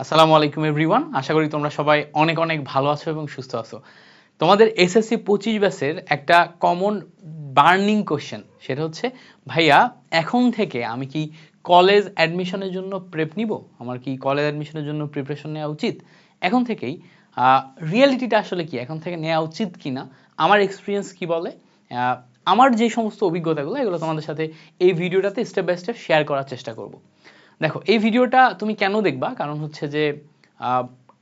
আসসালামু আলাইকুম এভরিওয়ান আশা করি তোমরা সবাই অনেক অনেক ভালো আছো এবং সুস্থ আছো। তোমাদের এসএসসি পঁচিশ ব্যাচের একটা কমন বার্নিং কোশ্চেন সেটা হচ্ছে, ভাইয়া, এখন থেকে আমি কি কলেজ অ্যাডমিশনের জন্য প্রেপ নিব? আমার কি কলেজ অ্যাডমিশনের জন্য প্রিপারেশন নেওয়া উচিত? এখন থেকেই রিয়েলিটিটা আসলে কি? এখন থেকে নেওয়া উচিত কি না আমার এক্সপিরিয়েন্স কি বলে? আমার যে সমস্ত অভিজ্ঞতাগুলো, এগুলো তোমাদের সাথে এই ভিডিওটাতে স্টেপ বাই স্টেপ শেয়ার করার চেষ্টা করব। দেখো, এই ভিডিওটা তুমি কেন দেখবা? কারণ হচ্ছে যে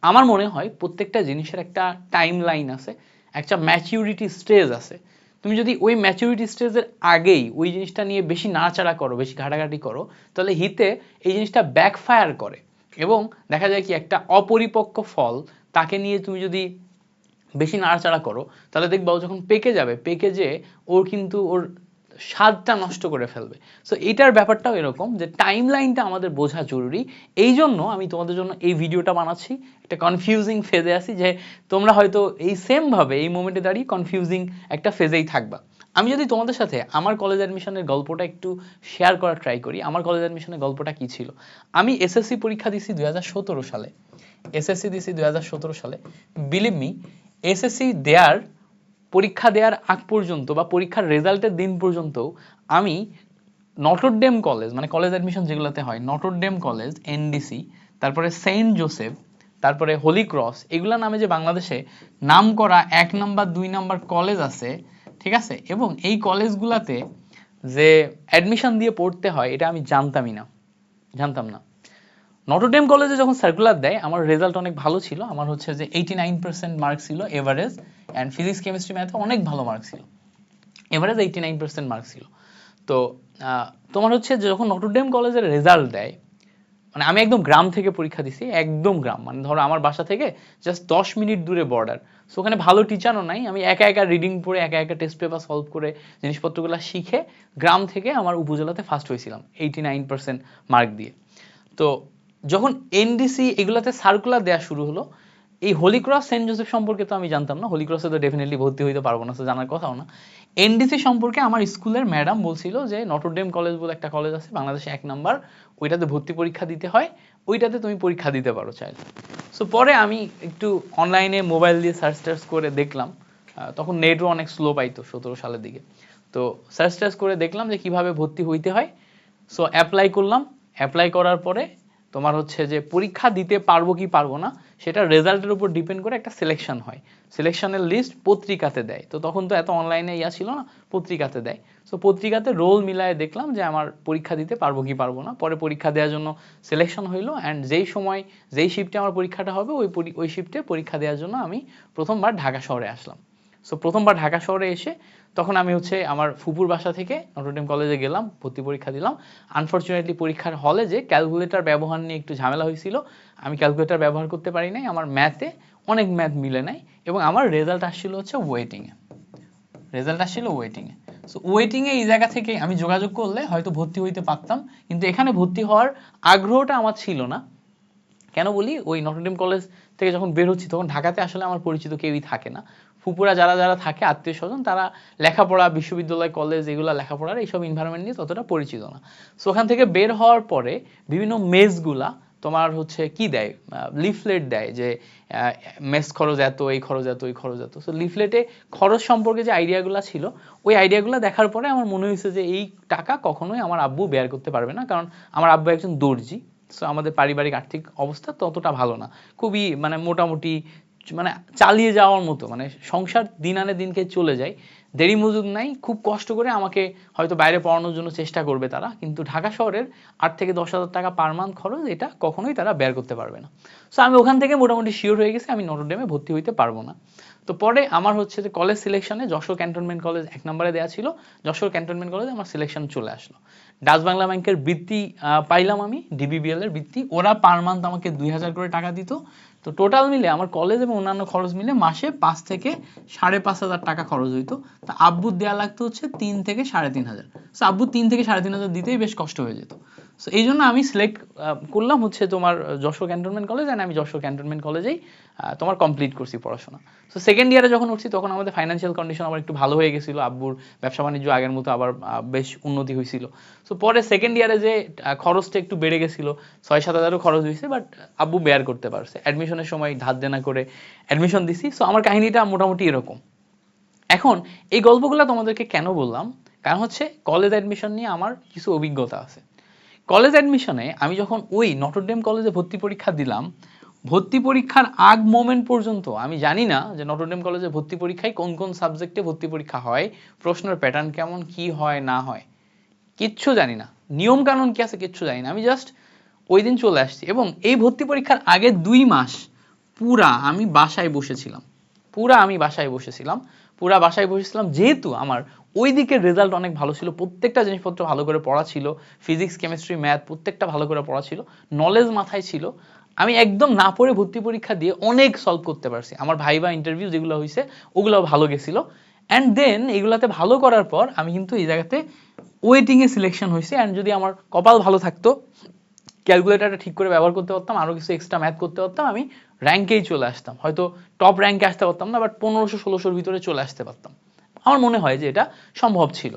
আমার মনে হয় প্রত্যেকটা জিনিসের একটা টাইম লাইন আছে, একটা ম্যাচিউরিটি স্টেজ আছে। তুমি যদি ওই ম্যাচিউরিটি স্টেজের আগেই ওই জিনিসটা নিয়ে বেশি নাড়াচাড়া করো, বেশি ঘাটাঘাটি করো, তাহলে হিতে এই জিনিসটা ব্যাকফায়ার করে। এবং দেখা যায় কি, একটা অপরিপক্ক ফল তাকে নিয়ে তুমি যদি বেশি নাড়াচাড়া করো, তাহলে দেখবা ও যখন পেকে যাবে, পেকে যে ওর কিন্তু ওর স্বাদটা নষ্ট করে ফেলবে। সো এটার ব্যাপারটাও এরকম যে টাইম লাইনটা আমাদের বোঝা জরুরি। এই জন্য আমি তোমাদের জন্য এই ভিডিওটা বানাচ্ছি। একটা কনফিউজিং ফেজে আছি যে তোমরা হয়তো এই সেম ভাবে এই মোমেন্টে দাঁড়িয়ে কনফিউজিং একটা ফেজেই থাকবা। আমি যদি তোমাদের সাথে আমার কলেজ অ্যাডমিশনের গল্পটা একটু শেয়ার করার ট্রাই করি, আমার কলেজ অ্যাডমিশনের গল্পটা কি ছিল? আমি এসএসসি পরীক্ষা দিছি দু হাজার সতেরো সালে। এসএসসি দিছি দু হাজার সতেরো সালে। বিলিভ মি এসএসসি দেয়ার পরীক্ষা দেওয়ার আগ পর্যন্ত বা পরীক্ষার রেজাল্টের দিন পর্যন্ত আমি নটরডেম কলেজ মানে কলেজ অ্যাডমিশন যেগুলোতে হয় নটরডেম কলেজ এনডিসি তারপরে সেন্ট জোসেফ তারপরে হোলি ক্রস এগুলা নামে যে বাংলাদেশে নাম করা এক নাম্বার, দুই নাম্বার কলেজ আছে, ঠিক আছে? এবং এই কলেজগুলাতে যে অ্যাডমিশন দিয়ে পড়তে হয়, এটা আমি জানতামই না, জানতাম না। নটরডেম কলেজে যখন সার্কুলার দেয়, আমার রেজাল্ট অনেক ভালো ছিল। আমার হচ্ছে যে এইটি নাইন পার্সেন্ট মার্ক ছিল এভারেজ অ্যান্ড ফিজিক্স কেমিস্ট্রি ম্যাথে অনেক ভালো মার্ক ছিল। Average eighty nine percent mark ছিল। তো তোমার হচ্ছে যখন নটরডেম কলেজের রেজাল্ট দেয় মানে আমি একদম গ্রাম থেকে পরীক্ষা দিছি, একদম গ্রাম। মানে ধরো আমার বাসা থেকে জাস্ট দশ মিনিট দূরে বর্ডার সো ওখানে ভালো টিচারও নাই। আমি একা একা রিডিং পড়ে, একা একা টেস্ট পেপার সলভ করে জিনিসপত্রগুলো শিখে গ্রাম থেকে আমার উপজেলাতে ফার্স্ট হয়েছিলাম এইটি নাইন পার্সেন্ট মার্ক দিয়ে। তো যখন এনডিসি এগুলাতে সার্কুলার দেওয়া শুরু হলো, এই হোলি ক্রস সেন্ট জোসেফ সম্পর্কে তো আমি জানতাম না হোলি ক্রসে তো ডেফিনেটলি ভর্তি হইতে পারব না জানার কথাও না। এনডিসি সম্পর্কে আমার স্কুলের ম্যাডাম বলছিল যে নটরডেম কলেজ বলে একটা কলেজ আছে, বাংলাদেশে এক নাম্বার, ওইটাতে ভর্তি পরীক্ষা দিতে হয়, ওইটাতে তুমি পরীক্ষা দিতে পারো চাইলে সো পরে আমি একটু অনলাইনে মোবাইল দিয়ে সার্চ টার্চ করে দেখলাম তখন নেটও অনেক স্লো পাইতো সতেরো সালের দিকে। তো সার্চ টার্চ করে দেখলাম যে কীভাবে ভর্তি হইতে হয়। সো অ্যাপ্লাই করলাম অ্যাপ্লাই করার পরে তোমার হচ্ছে যে পরীক্ষা দিতে পারব কি পারব না, সেটা রেজাল্টের উপর ডিপেন্ড করে একটা সিলেকশন হয়। সিলেকশনের লিস্ট পত্রিকাতে দেয়। তো তখন তো এত অনলাইনে ইয়া ছিল না, পত্রিকাতে দেয়। সো পত্রিকাতে রোল মিলায়ে দেখলাম যে আমার পরীক্ষা দিতে পারব কি পারব না। পরে পরীক্ষা দেওয়ার জন্য সিলেকশন হইল অ্যান্ড যেই সময়, যেই শিফটে আমার পরীক্ষাটা হবে, ওই ওই শিফটে পরীক্ষা দেওয়ার জন্য আমি প্রথমবার ঢাকা শহরে আসলাম। সো প্রথমবার ঢাকা শহরে এসে তখন আমি হচ্ছে আমার ফুপুর বাসা থেকে নটরডেম কলেজে গেলাম, ভর্তি পরীক্ষা দিলাম। আনফর্চুনেটলি পরীক্ষার হলে যে ক্যালকুলেটর ব্যবহার নিয়ে একটু ঝামেলা হয়েছিল, আমি ক্যালকুলেটর ব্যবহার করতে পারি নাই। আমার ম্যাথে অনেক ম্যাথ মিলে নাই এবং আমার রেজাল্ট আসছিল হচ্ছে ওয়েটিংয়ে রেজাল্ট আসছিল ওয়েটিংয়ে সো ওয়েটিংয়ে এই জায়গা থেকে আমি যোগাযোগ করলে হয়তো ভর্তি হইতে পারতাম, কিন্তু এখানে ভর্তি হওয়ার আগ্রহটা আমার ছিল না। কেন বলি? ওই নটরডেম কলেজ থেকে যখন বের হচ্ছি, তখন ঢাকাতে আসলে আমার পরিচিত কেউই থাকে না। ফুপুরা যারা যারা থাকে, আত্মীয় স্বজন, তারা লেখাপড়া, বিশ্ববিদ্যালয় কলেজ এগুলো লেখাপড়ার এইসব এনভায়রনমেন্ট নিয়ে ততটা পরিচিত না। সো ওখান থেকে বের হওয়ার পরে বিভিন্ন মেসগুলা তোমার হচ্ছে কি দেয়? লিফলেট দেয় যে মেস খরচ এত, এই খরচ এত এই খরচ এত। সো লিফলেটে খরচ সম্পর্কে যে আইডিয়াগুলো ছিল, ওই আইডিয়াগুলো দেখার পরে আমার মনে হয়েছে যে এই টাকা কখনোই আমার আব্বু বেয়ার করতে পারবে না, কারণ আমার আব্বু একজন দর্জি। সো আমাদের পারিবারিক আর্থিক অবস্থা ততটা ভালো না। খুবই মানে মোটামুটি মানে চালিয়ে যাওয়ার মতো মানে সংসার দিন আনে দিনকে চলে যায়। দেরি মজুদ নাই, খুব কষ্ট করে আমাকে হয়তো বাইরে পড়ানোর জন্য চেষ্টা করবে তারা, কিন্তু ঢাকা শহরের আট থেকে দশ হাজার টাকা পার মান্থ খরচ এটা কখনোই তারা বের করতে পারবে না। সো আমি ওখান থেকে মোটামুটি শিওর হয়ে গেছি, আমি নটরডেমে ভর্তি হইতে পারব না। তো পরে আমার হচ্ছে যে কলেজ সিলেকশনে যশোর ক্যান্টনমেন্ট কলেজ এক নম্বরে দেওয়া ছিল, যশোর ক্যান্টনমেন্ট কলেজে আমার সিলেকশন চলে আসলো। ডাচ বাংলা ব্যাংকের বৃত্তি পাইলাম আমি ডিবিবিএল এর বৃত্তি, ওরা পার মান্থ আমাকে দুই হাজার করে টাকা দিত তো টোটাল মিলে আমার কলেজ এবং অন্যান্য খরচ মিলে মাসে পাঁচ থেকে সাড়ে পাঁচ হাজার টাকা খরচ হইতো। তা আব্বুর দেওয়া লাগতো হচ্ছে তিন থেকে সাড়ে তিন হাজার। আব্বু তিন থেকে সাড়ে তিন হাজার দিতেই বেশ কষ্ট হয়ে যেত। সো এই জন্য আমি সিলেক্ট করলাম হচ্ছে তোমার যশোর ক্যান্টনমেন্ট কলেজ অ্যান্ড আমি যশোর ক্যান্টনমেন্ট কলেজেই তোমার কমপ্লিট করছি পড়াশোনা। সো সেকেন্ড ইয়ারে যখন উঠছি, তখন আমাদের ফাইন্যান্সিয়াল কন্ডিশন আবার একটু ভালো হয়ে গেছিল। আব্বুর ব্যবসা বাণিজ্য আগের মতো আবার বেশ উন্নতি হয়েছিল। সো পরে সেকেন্ড ইয়ারে যে খরচটা একটু বেড়ে গেছিল ছয় সাত হাজারও খরচ হয়েছে বাট আব্বু বেয়ার করতে পারছে। অ্যাডমিশনের সময় ধার দেনা করে অ্যাডমিশন দিছি। সো আমার কাহিনীটা মোটামুটি এরকম। এখন, এই গল্পগুলো তোমাদেরকে কেন বললাম? কারণ হচ্ছে কলেজ অ্যাডমিশন নিয়ে আমার কিছু অভিজ্ঞতা আছে। কলেজ অ্যাডমিশনে আমি যখন ওই নটরডেম কলেজে ভর্তি পরীক্ষা দিলাম, ভর্তি পরীক্ষার আগ মোমেন্ট পর্যন্ত, আমি জানি না যে নটরডেম কলেজে ভর্তি পরীক্ষায় কোন কোন সাবজেক্টে ভর্তি পরীক্ষা হয়, প্রশ্নের প্যাটার্ন কেমন, কি হয়, না হয়, কিচ্ছু জানি না। নিয়ম কানুন কি আছে, কিচ্ছু জানি না। আমি জাস্ট ওই দিন চলে আসছি এবং এই ভর্তি পরীক্ষার আগে দুই মাস পুরা আমি বাসায় বসেছিলাম। পুরা আমি বাসায় বসেছিলাম। পুরা বাসায় বসেছিলাম। যেহেতু আমার ওই দিকের রেজাল্ট অনেক ভালো ছিল, প্রত্যেকটা জিনিসপত্র ভালো করে পড়া ছিল ফিজিক্স কেমিস্ট্রি ম্যাথ প্রত্যেকটা ভালো করে পড়া ছিল নলেজ মাথায় ছিল। আমি একদম না পড়ে ভর্তি পরীক্ষা দিয়ে অনেক সলভ করতে পারছি। আমার ভাই বা ইন্টারভিউ যেগুলো হয়েছে ওগুলো ভালো গেছিল। অ্যান্ড দেন এগুলাতে ভালো করার পর আমি কিন্তু এই জায়গাতে ওয়েটিংয়ে সিলেকশন হয়েছে অ্যান্ড যদি আমার কপাল ভালো থাকতো ক্যালকুলেটারটা ঠিক করে ব্যবহার করতে পারতাম আরও কিছু এক্সট্রা ম্যাথ করতে পারতাম, আমি র্যাঙ্কেই চলে আসতাম। হয়তো টপ র্যাঙ্কে আসতে পারতাম না বাট পনেরোশো, ষোলোশোর ভিতরে চলে আসতে পারতাম। আমার মনে হয় যে এটা সম্ভব ছিল।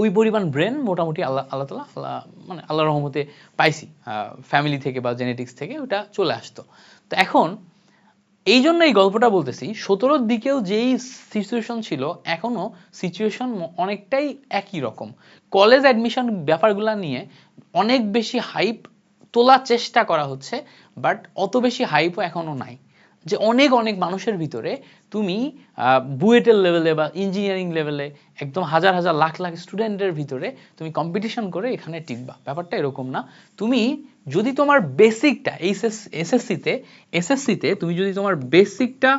ওই পরিমাণ ব্রেন মোটামুটি আল্লাহ আল্লাহ তালা, আল্লাহ মানে আল্লাহ রহমতে পাইছি। ফ্যামিলি থেকে বা জেনেটিক্স থেকে ওটা চলে আসতো। তো এখন এই জন্য এই গল্পটা বলতেছি, সতেরোর দিকেও যেই সিচুয়েশন ছিল, এখনও সিচুয়েশন অনেকটাই একই রকম। কলেজ অ্যাডমিশন ব্যাপারগুলো নিয়ে অনেক বেশি হাইপ তোলার চেষ্টা করা হচ্ছে বাট অত বেশি হাইপও এখনও নাই। যে অনেক অনেক মানুষের ভিতরে তুমি বুয়েটের লেভেলে বা ইঞ্জিনিয়ারিং লেভেলে একদম হাজার হাজার লাখ লাখ স্টুডেন্টের ভিতরে তুমি কম্পিটিশন করে এখানে টিকবা। ব্যাপারটা এরকম না। তুমি যদি তোমার বেসিকটা এইচএস এসএসসিতে এসএসসিতে তুমি যদি তোমার বেসিকটা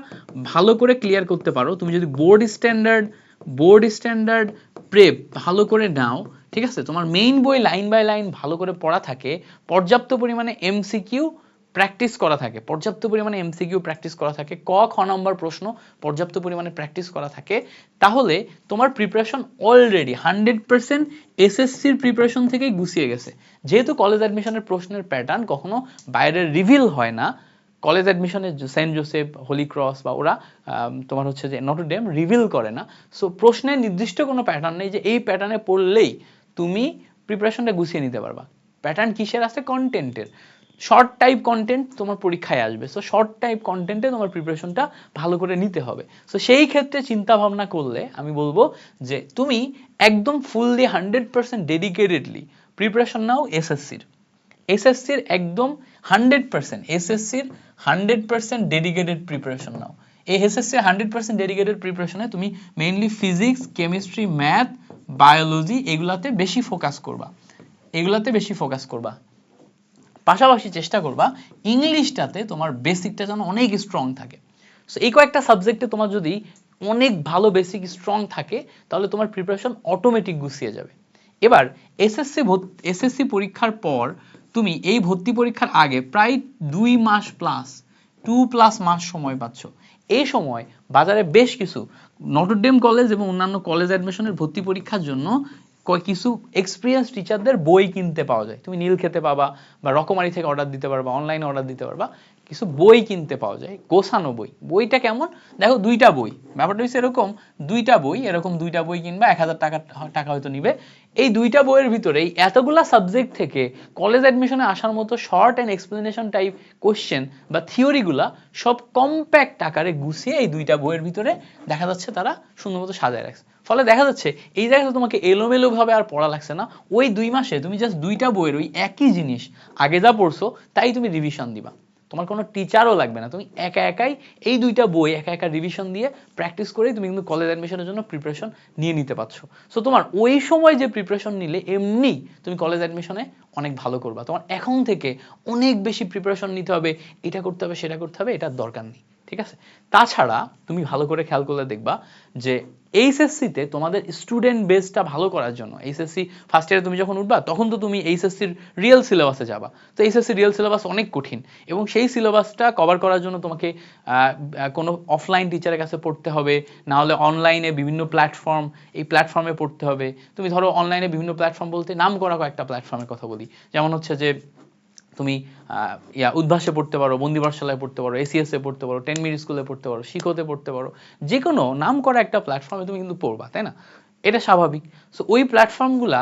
ভালো করে ক্লিয়ার করতে পারো, তুমি যদি board standard board standard prep ভালো করে নাও ঠিক আছে? তোমার মেইন বই লাইন বাই লাইন ভালো করে পড়া থাকে, পর্যাপ্ত পরিমাণে এমসিকিউ প্র্যাকটিস করা থাকে। পর্যাপ্ত পরিমাণে এমসিকিউ প্র্যাকটিস করা থাকে, ক, খ নম্বর প্রশ্ন পর্যাপ্ত পরিমাণে প্র্যাকটিস করা থাকে। তাহলে তোমার প্রিপারেশন অলরেডি হান্ড্রেড পার্সেন্ট এসএসসির প্রিপারেশন থেকেই গুছিয়ে গেছে। যেহেতু কলেজ অ্যাডমিশনের প্রশ্নের প্যাটার্ন কখনো বাইরে রিভিল হয় না কলেজ অ্যাডমিশনে সেন্ট জোসেফ হোলি ক্রস বা ওরা তোমার হচ্ছে যে নটরডেম রিভিল করে না। সো প্রশ্নের নির্দিষ্ট কোনো প্যাটার্ন নেই যে এই প্যাটার্নে পড়লেই তুমি প্রিপারেশনটা গুছিয়ে নিতে পারবা। প্যাটার্ন কিসের আছে? কন্টেন্টের শর্ট টাইপ কন্টেন্ট তোমার পরীক্ষায় আসবে। সো শর্ট টাইপ কন্টেন্টে তোমার প্রিপারেশনটা ভালো করে নিতে হবে। সো সেই ক্ষেত্রে চিন্তা ভাবনা করলে আমি বলব যে, তুমি একদম fully hundred percent dedicatedly preparation নাও এসএসসির এসএসসির একদম হান্ড্রেড পার্সেন্ট এসএসসির হান্ড্রেড পার্সেন্ট ডেডিকেটেড প্রিপারেশন নাও। এই এসএসসির হান্ড্রেড পার্সেন্ট ডেডিকেটেড প্রিপারেশনে তুমি mainly physics chemistry math biology এগুলাতে বেশি ফোকাস করবা। এগুলাতে বেশি ফোকাস করবা। পাশাপাশি চেষ্টা করবা ইংলিশটাতে তোমার বেসিকটা যেন অনেক স্ট্রং থাকে। সো এই কয়েকটা সাবজেক্টে তোমার যদি অনেক ভালো বেসিক স্ট্রং থাকে, তাহলে তোমার প্রিপারেশন অটোমেটিক গুছিয়ে যাবে। এবার এসএসসি এসএসসি পরীক্ষার পর তুমি এই ভর্তি পরীক্ষার আগে প্রায় দুই মাস প্লাস টু প্লাস মাস সময় পাচ্ছ। এই সময় বাজারে বেশ কিছু নটরডেম কলেজ এবং অন্যান্য কলেজ অ্যাডমিশনের ভর্তি পরীক্ষার জন্য কিছু এক্সপিরিয়েন্স টিচারদের বই কিনতে পাওয়া যায়। তুমি নীল খেতে পাবা বা রকমারি থেকে অর্ডার দিতে পারবা অনলাইনে অর্ডার দিতে পারবা, কিছু বই কিনতে পাওয়া যায়, গোছানো বই। বইটা কেমন? দেখো দুইটা বই, ব্যাপারটা হচ্ছে এরকম, দুইটা বই, এরকম দুইটা বই কিনবা, এক হাজার টাকা টাকা হয়তো নিবে। এই দুইটা বইয়ের ভিতরে এতগুলা সাবজেক্ট থেকে কলেজ অ্যাডমিশনে আসার মতো short and explanation type question বা থিওরিগুলা সব কম্প্যাক্ট আকারে গুছিয়ে এই দুইটা বইয়ের ভিতরে দেখা যাচ্ছে তারা সুন্দর মতো সাজায় রাখছে। ফলে দেখা যাচ্ছে, এই জায়গাতে তোমাকে এলোমেলো ভাবে আর পড়া লাগছে না। ওই দুই মাসে তুমি জাস্ট দুইটা বইয়ের ওই একই জিনিস আগে যা পড়ছো, তাই তুমি রিভিশন দিবা। তোমার কোনো টিচারও লাগবে না। তুমি একা একাই এই দুইটা বই একা একা রিভিশন দিয়ে প্র্যাকটিস করেই তুমি কিন্তু কলেজ অ্যাডমিশনের জন্য প্রিপারেশন নিয়ে নিতে পারছ। সো তোমার ওই সময় যে প্রিপারেশন নিলে এমনি তুমি কলেজ অ্যাডমিশনে অনেক ভালো করবা। তোমার এখন থেকে অনেক বেশি প্রিপারেশন নিতে হবে, এটা করতে হবে, সেটা করতে হবে, এটার দরকার নেই। ঠিক আছে? তাছাড়া তুমি ভালো করে খেয়াল করলে দেখবা যে এইচএসসিতে তোমাদের স্টুডেন্ট বেসটা ভালো করার জন্য, এইচএসসি ফার্স্ট ইয়ারে তুমি যখন উঠবা, তখন তো তুমি এইচএসসির রিয়েল সিলেবাসে যাবা। তো এইচএসসি রিয়েল সিলেবাস অনেক কঠিন এবং সেই সিলেবাসটা কভার করার জন্য তোমাকে কোনো অফলাইন টিচারের কাছে পড়তে হবে, না হলে অনলাইনে বিভিন্ন প্ল্যাটফর্ম এই প্ল্যাটফর্মে পড়তে হবে। তুমি ধরো অনলাইনে বিভিন্ন প্ল্যাটফর্ম বলতে নাম করা কয়েকটা প্ল্যাটফর্মের কথা বলি। যেমন হচ্ছে যে তুমি ইয়া, উদ্ভাসে পড়তে পারো, বন্দিপাঠশালায় পড়তে পারো এসিএস পড়তে পারো টেন মিনিট স্কুলে পড়তে পারো, শিখোতে পড়তে পারো যে কোনো নাম করা একটা প্ল্যাটফর্মে তুমি কিন্তু পড়বা, তাই না? এটা স্বাভাবিক। সো ওই প্ল্যাটফর্মগুলা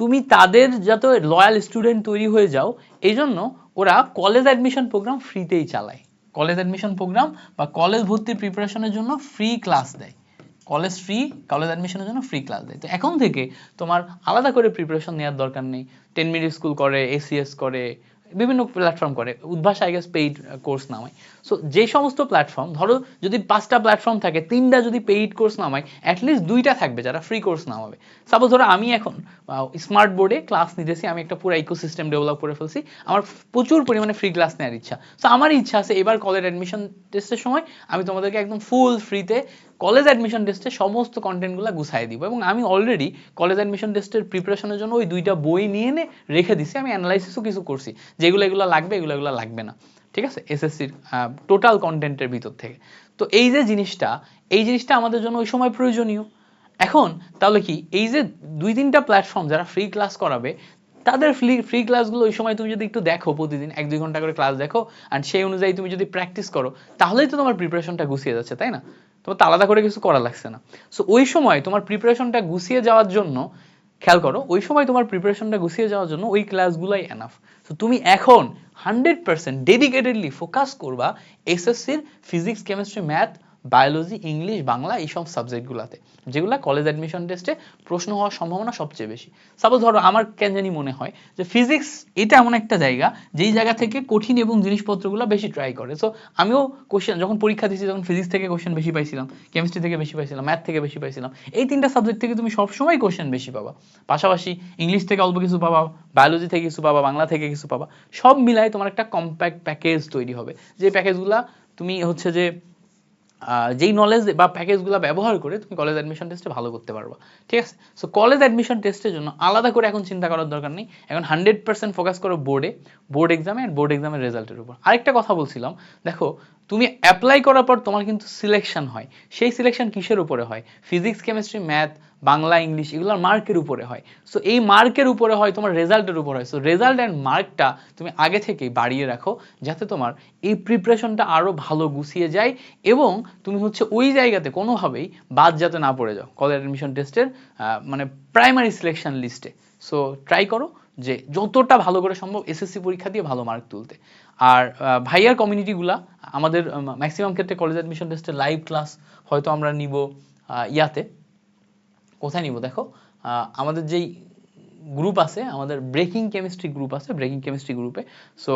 তুমি তাদের যাতে লয়াল স্টুডেন্ট তৈরি হয়ে যাও এই জন্য ওরা কলেজ অ্যাডমিশন প্রোগ্রাম ফ্রিতেই চালায়। কলেজ অ্যাডমিশন প্রোগ্রাম বা কলেজ ভর্তির প্রিপারেশনের জন্য ফ্রি ক্লাস দেয়। কলেজ ফ্রি কলেজ অ্যাডমিশনের জন্য ফ্রি ক্লাস দেয়। তো এখন থেকে তোমার আলাদা করে প্রিপারেশন নেওয়ার দরকার নেই। টেন মিনিট স্কুল করে এসিএস করে বিভিন্ন প্ল্যাটফর্ম করে, Udvash I guess paid course নামায়। সো যে সমস্ত প্ল্যাটফর্ম ধরো যদি পাঁচটা প্ল্যাটফর্ম থাকে, তিনটা যদি পেইড কোর্স নামায় অ্যাটলিস্ট দুইটা থাকবে যারা ফ্রি কোর্স নামাবে। সাপোজ ধরো আমি এখন স্মার্ট বোর্ডে ক্লাস নিতেছি, আমি একটা পুরো ইকোসিস্টেম ডেভেলপ করে ফেলছি, আমার প্রচুর পরিমাণে ফ্রি ক্লাস নেওয়ার ইচ্ছা। সো আমার ইচ্ছা আছে এবার কলেজ অ্যাডমিশন টেস্টের সময় আমি তোমাদেরকে একদম ফুল ফ্রিতে কলেজ অ্যাডমিশন টেস্টে সমস্ত কন্টেন্টগুলো গুছাই দিব। এবং আমি অলরেডি কলেজ অ্যাডমিশন টেস্টের প্রিপারেশনের জন্য ওই দুইটা বই নিয়ে এনে রেখে দিছি। আমি অ্যানালাইসিসও কিছু করছি। যেগুলো এগুলো লাগবে, এগুলো এগুলো লাগবে না। ঠিক আছে? এসএসসির টোটাল কন্টেন্টের ভিতর থেকে। তো এই যে জিনিসটা, এই জিনিসটা আমাদের জন্য ওই সময় প্রয়োজনীয়। এখন তাহলে কি? এই যে দুই তিনটা প্ল্যাটফর্ম যারা ফ্রি ক্লাস করাবে, তাদের ফ্রি ফ্রি ক্লাসগুলো ওই সময় তুমি যদি একটু দেখো প্রতিদিন, এক দুই ঘণ্টা করে ক্লাস দেখো আর সেই অনুযায়ী তুমি যদি প্র্যাকটিস করো, তাহলেই তো তোমার প্রিপারেশনটা গুছিয়ে যাচ্ছে, তাই না? তোমার তো আলাদা করে কিছু করা লাগছে না। সো ওই সময় তোমার প্রিপারেশনটা গুছিয়ে যাওয়ার জন্য, খেয়াল করো, ওই সময় তোমার প্রিপারেশনটা গুছিয়ে যাওয়ার জন্য ওই ক্লাসগুলাই এনাফ তো তুমি এখন হান্ড্রেড পার্সেন্ট ডেডিকেটেডলি ফোকাস করবা এসএসসির physics chemistry math biology English Bangla এইসব সাবজেক্টগুলোতে যেগুলো কলেজ অ্যাডমিশন টেস্টে প্রশ্ন হওয়ার সম্ভাবনা সবচেয়ে বেশি। সাপোজ ধরো আমার কেন জানি মনে হয় যে ফিজিক্স এটা এমন একটা জায়গা যেই জায়গা থেকে কঠিন এবং জিনিসপত্রগুলো বেশি ট্রাই করে। সো আমিও কোশ্চেন যখন পরীক্ষা দিয়েছি তখন ফিজিক্স থেকে কোশ্চেন বেশি পাইছিলাম কেমিস্ট্রি থেকে বেশি পাইছিলাম ম্যাথ থেকে বেশি পাইছিলাম। এই তিনটা সাবজেক্ট থেকে তুমি সবসময় কোশ্চেন বেশি পাবা। পাশাপাশি ইংলিশ থেকে অল্প কিছু পাবা বায়োলজি থেকে কিছু পাবা, বাংলা থেকে কিছু পাবা। সব মিলাই তোমার একটা কম্প্যাক্ট প্যাকেজ তৈরি হবে। যে প্যাকেজগুলা তুমি হচ্ছে যে যেই নলেজ বা প্যাকেজগুলো ব্যবহার করে তুমি কলেজ অ্যাডমিশন টেস্টে ভালো করতে পারবা। ঠিক আছে? সো কলেজ অ্যাডমিশন টেস্টের জন্য আলাদা করে এখন চিন্তা করার দরকার নেই। এখন হান্ড্রেড পার্সেন্ট ফোকাস করো বোর্ডে বোর্ড এক্সামে আর বোর্ড এক্সামের রেজাল্টের উপর। আরেকটা কথা বলছিলাম, দেখো তুমি অ্যাপ্লাই করার পর তোমার কিন্তু সিলেকশন হয়। সেই সিলেকশন কিসের উপরে হয়? Physics chemistry math Bangla English এগুলোর মার্কের উপরে হয়। সো এই মার্কের উপরে হয়, তোমার রেজাল্টের উপর হয়। সো রেজাল্ট অ্যান্ড মার্কটা তুমি আগে থেকেই বাড়িয়ে রাখো, যাতে তোমার এই প্রিপারেশনটা আরও ভালো গুছিয়ে যায় এবং তুমি হচ্ছে ওই জায়গাতে কোনোভাবেই বাদ যাতে না পড়ে যাও। কলেজ অ্যাডমিশন টেস্টের মানে প্রাইমারি সিলেকশন লিস্টে সো ট্রাই করো যে যতটা ভালো করে সম্ভব এসএসসি পরীক্ষা দিয়ে ভালো মার্ক তুলতে। আর ভাইয়ার কমিউনিটিগুলা আমাদের ম্যাক্সিমাম ক্ষেত্রে কলেজ অ্যাডমিশন টেস্টে লাইভ ক্লাস হয়তো আমরা নিব ইয়াতে। কোথায় নিব দেখো? আমাদের যেই গ্রুপ আছে, আমাদের ব্রেকিং কেমিস্ট্রি গ্রুপ আছে ব্রেকিং কেমিস্ট্রি গ্রুপে সো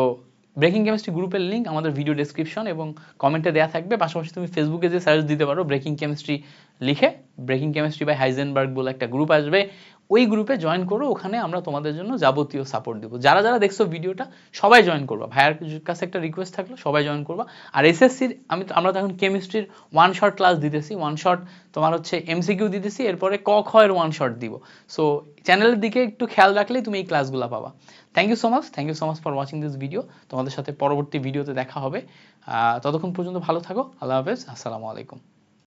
ব্রেকিং কেমিস্ট্রি গ্রুপের লিঙ্ক আমাদের ভিডিও ডেসক্রিপশন এবং কমেন্টে দেওয়া থাকবে। পাশাপাশি তুমি ফেসবুকে যে সার্চ দিতে পারো ব্রেকিং কেমিস্ট্রি লিখে ব্রেকিং কেমিস্ট্রি বাই হাইজেনবার্গ বলে একটা গ্রুপ আসবে। ওই গ্রুপে জয়েন করো, ওখানে আমরা তোমাদের জন্য যাবতীয় সাপোর্ট দেবো। যারা যারা দেখছ ভিডিওটা, সবাই জয়েন করবা। ভাইয়ার কাছে একটা রিকোয়েস্ট থাকল, সবাই জয়েন করবা। আর এসএসসির আমি আমরা তো এখন কেমিস্ট্রির ওয়ান শট ক্লাস দিতেছি। ওয়ান শট তোমার হচ্ছে এমসিকিউ দিতেছি, এরপরে ক, খ এর ওয়ান শট দিব। সো চ্যানেলের দিকে একটু খেয়াল রাখলেই তুমি এই ক্লাসগুলো পাবা। Thank you so much thank you so much for watching this video তোমাদের সাথে পরবর্তী ভিডিওতে দেখা হবে। ততক্ষণ পর্যন্ত ভালো থাকো। আল্লাহ হাফেজ। আসসালামু আলাইকুম।